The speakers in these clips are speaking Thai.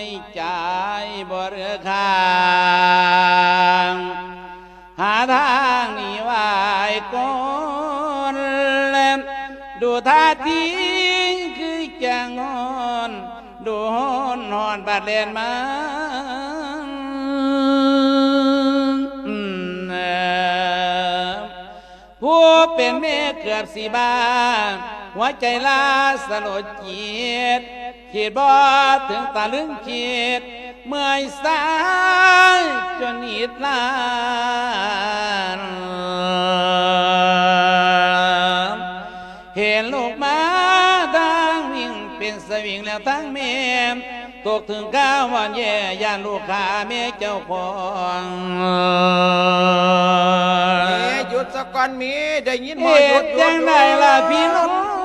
ไม่ใจายบรือข้างหาทางนีวายก่อนดูท่าทีคือจะงอนดูหอนหอนบาดเลนมาอืมเอ่อผู้เป็นแม่เกือบสีบ้า หัวใจลาสลดจิตขีดบ่ถึงตาลึงขีดเมื่อยสายจนอิดลานเห็นลูกมาดังวิ่งเป็นสวิงแล้วทั้งเมมตกถึงก้าววันแย่ย่านลูกค้าเมียเจ้าของเมีหยุดสักก่อนมีได้ยินบ่เหหยุดตุหยุจัดงหยุไดล่ะดพี่น้อง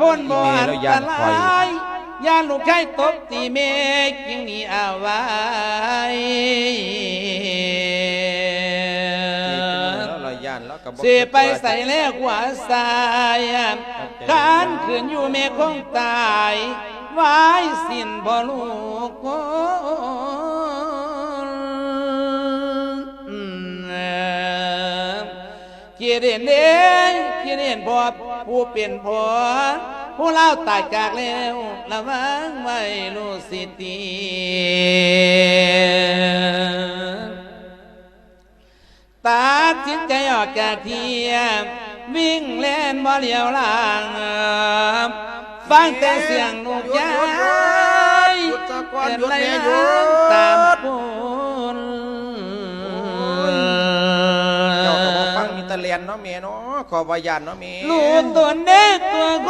พ่นบ่อันตรายยาลูกชายตบตีเมฆยิงหนี่เอาไว้เสียไปใส่แล้วขวาซ้ายการขืนอยู่เมฆคงตายไว้สิ้นบ่ลูกคนอืมเอ่อเกียรติเด่นเกียรติเด่นพ่อ ผู้เป็นพ่อผู้เล่าตายจากแล้วระวังไว้ลูกสิตีตัดสินใจออกจากเทียมวิ่งเล่นบ่เหลียวหลังฟังแต่เสียงลูกยายเป็นไรตามด ฟังมีแตะเลียนเนาะแม่เนาะขอบ่ย่านเนาะแม่ลูกตัวเด็กตัวโก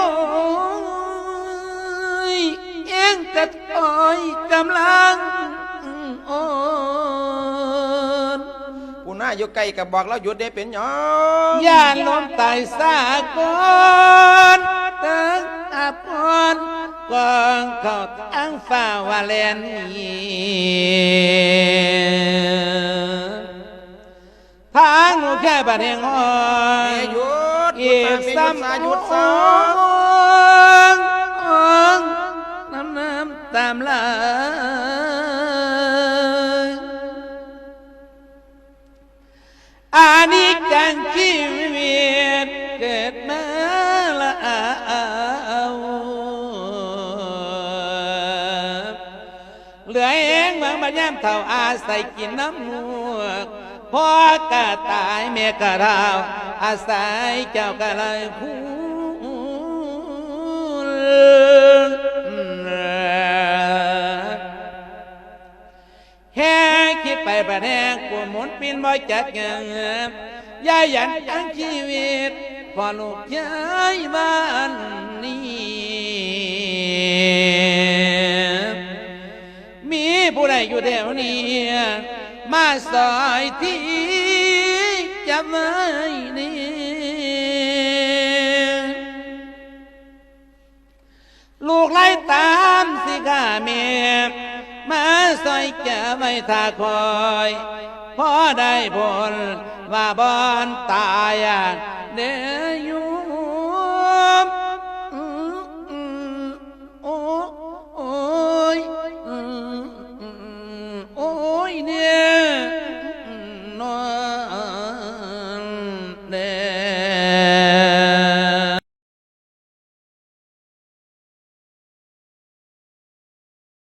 ยเอ็งจะคอยกำลังอ่อนผู้หน้าอยู่ใกล้ก็บอกเราหยุดได้เป็นหยังย่านลมตายสากอนตั้งอาพรกองเข้าทั้งฟ้าวาเลนทางลูกแค่บัดแห่งอ่อแม่นหยุดหยุเอีดยแม่ซ้หยุดซะหยุดซะำน้ำน้ำตามไหลอานิจังชีวิตเกิดมาละเอาเหลือเองเมืองมาย่ำเท่าอาศัยกินน้ำมูก พ่อกะตายเมียกะเราอาศัยเจ้ากะเลยพูแค่คิดไปประแนงกูหมุนปินบ่จัดเงินยายันทั้งชีวิตพอลูกย้ายบ้านนี้มีผู้ใดอยู่แถวนี้ มาสอยที่จะไว้นี่ลูกไล่ตามสิกาเมียมาสอยจะไม่ทาคอยพอได้ผลว่าบอนตายเด้อ